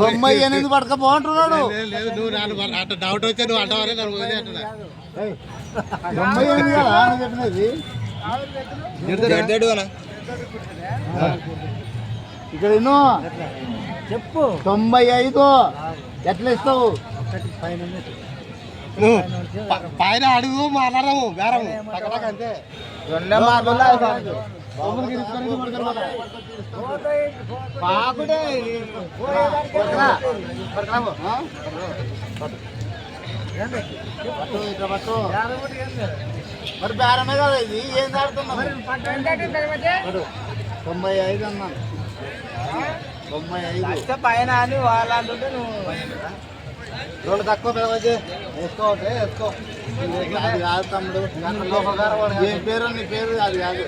తొంభై ఎనిమిది పడక బాగుంటున్నాడు డౌట్ వచ్చా నువ్వు అంటున్నా. తొంభై ఎనిమిది కదా చెప్పినది? ఇక్కడ ఎన్నో? చెప్పు. తొంభై ఐదు. ఎట్లా ఇస్తావు? పైన అడుగు మాట్లాడము బేరము. అక్కడ అంతే. మరి బేరమే కదా ఇది ఏం ఆడుతున్నావు తొంభై ఐదు అన్నాను తొంభై ఐదు పైన అని వాళ్ళు అంటుంటే నువ్వు రెండు తక్కువ పిలవచ్చు వేసుకోవట్లే వేసుకో అది కాదు తమ్ముడు ఏం పేరు నీ పేరు అది కాదు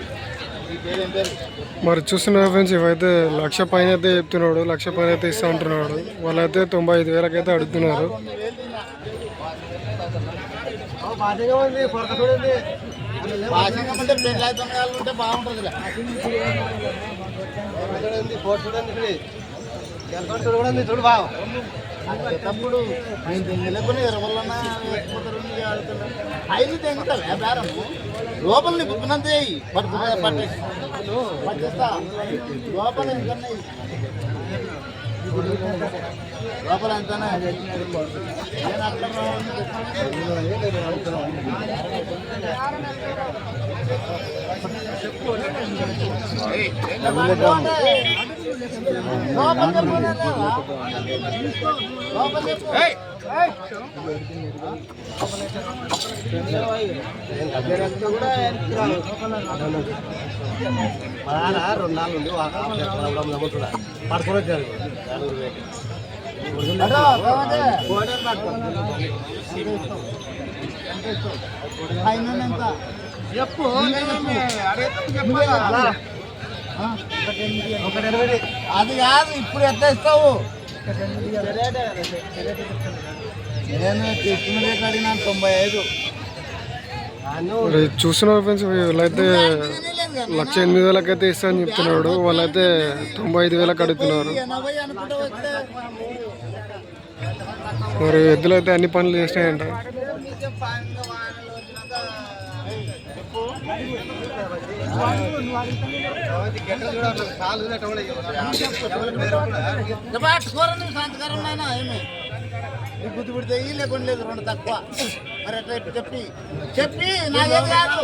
మరి చూస్తున్నారు ఫ్రెండ్స్ ఇవైతే లక్ష పైన అయితే చెప్తున్నాడు లక్ష పైన అయితే ఇస్తా అంటున్నాడు. వాళ్ళైతే తొంభై ఐదు వేలకైతే అడుగుతున్నారు. చూడండి చూడు బావ తప్పుడు నేను తెంగలేకుండా ఇరవలన్నా ఐదు తెంగుతావే బేరము లోపల నీ బుక్కినంత వేయి పట్టు పట్టేసి పట్టేస్తా. లోపల వేయి. లోపల ఎంతనా నేను లోపల రెండు నాలుగు నుండి వచ్చారు ఎంత? చెప్పు అది కాదు ఇప్పుడు ఎంత ఇస్తావు నేను తొంభై ఐదు మరి చూస్తున్న ఫ్రెండ్స్ వీళ్ళైతే లక్ష ఎనిమిది వేలకైతే ఇస్తా అని చెప్తున్నాడు. వాళ్ళైతే తొంభై ఐదు వేలకు అడుగుతున్నారు. మరి ఎద్దులు అయితే అన్ని పనులు చేసినాయంట. ఏమి నీకు గుర్తు పెడితే ఈ లేకుండా లేదు రెండు తక్కువ. మరి ఎట్లా చెప్పి చెప్పి నాకేం కాదు.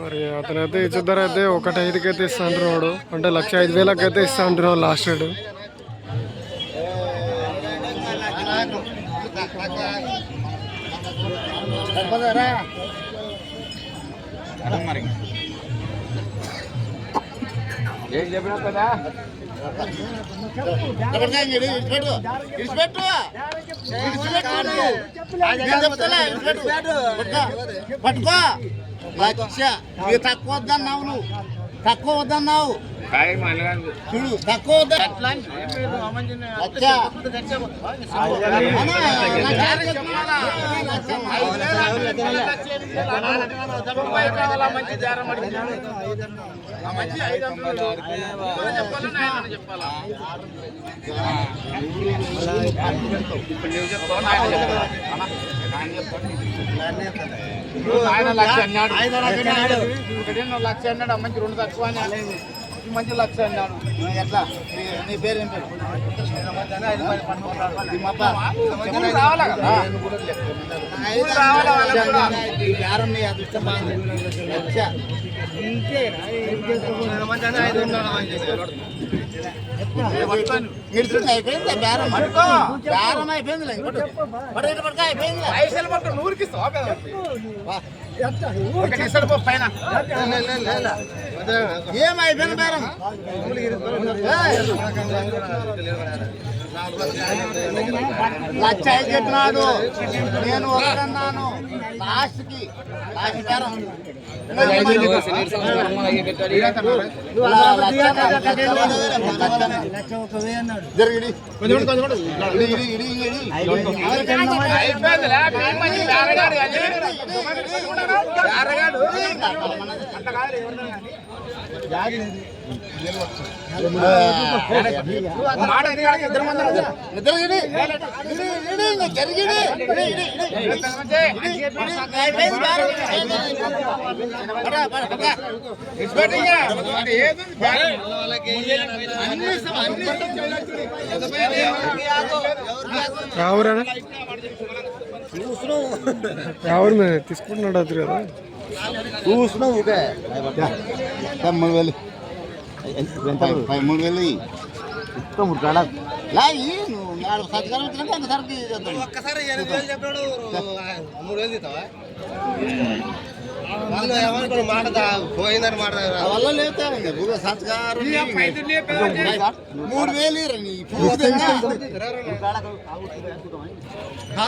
మరి అతనైతే ఇచ్చే ధర అయితే ఒకటి ఐదుకైతే ఇస్తా అంటున్నాడు అంటే లక్ష ఐదు వేలకైతే ఇస్తా అంటున్నాడు లాస్ట్ రేటు. నేను చెప్తాలే, ఇడిచిపెట్టు. పట్టుకో. లక్ష తక్కువ వద్దన్నావు నువ్వు. తక్కువ వద్దన్నావు. చూడు తక్కువ వద్ద లక్ష అన్నా, నా గారు చెప్తున్నాడా? ఆయన లక్ష అన్నాడు ఒకటేమో లక్ష అన్నాడు మంచి రెండు తక్కువ అని మంచి లక్ష అన్నాడు. ఎట్లా? నీ- పేరు ఏం పేరు బేరం నీ అదృష్టం బాగుంది. లక్ష. నూరుకి పైన ఏం అయిపోయింది బేరం ఏయ్. లక్ష ఐదు చెప్పినాడు నేను వద్దన్నాను నా లాస్ట్కి లాస్ట్ బేరం జరిగిడి మాట ఇద్దరు మంది ఉన్నారు. నిద్ర ఎవరు మేము తీసుకుంటున్నాడు అది కదా. చూసినావు ఊకే మూడు వేలు. మూడు వేలు. ఇస్తాం మూడు కాడ. ఒక్కసారి ఎనిమిది వేలు చెప్పాడు మూడు వేలు ఇస్తావా వాళ్ళు ఏమనుకో మాట దా- పోయిందని మాట ఆ వల్ల లేతే ఇంకా ఊరికే సత్కారం ఈ అమ్మ ఐదు లేపేది. మూడు వేలు ఇయ్యరా నీ పూజ దగ్గర.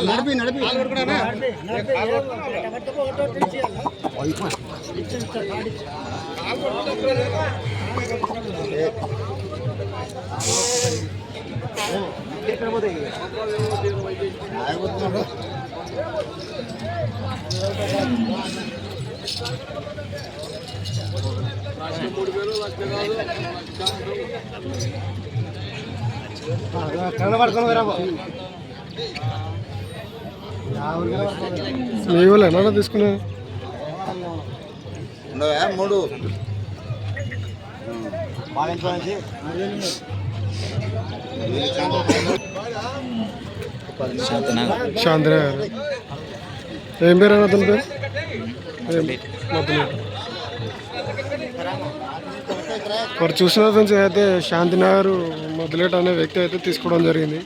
నడిపి నడిపి కన్న పడుకొని పోయిరాబో మీ వాళ్ళు ఎలా తీసుకున్నారు ఉండవా? మూడు. శాంతినగర్ గారు ఏం పేరు అన్న అతని పేరు? ఏం మరి చూసిన అయితే శాంతినగర్ మొదలెట్ అనే వ్యక్తి అయితే తీసుకోవడం జరిగింది.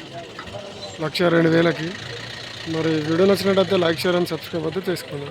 లక్ష రెండు వేలకి. మరి వీడియో నచ్చినట్టయితే లైక్ షేర్ అండ్ సబ్స్క్రైబ్ అయితే చేసుకోండి.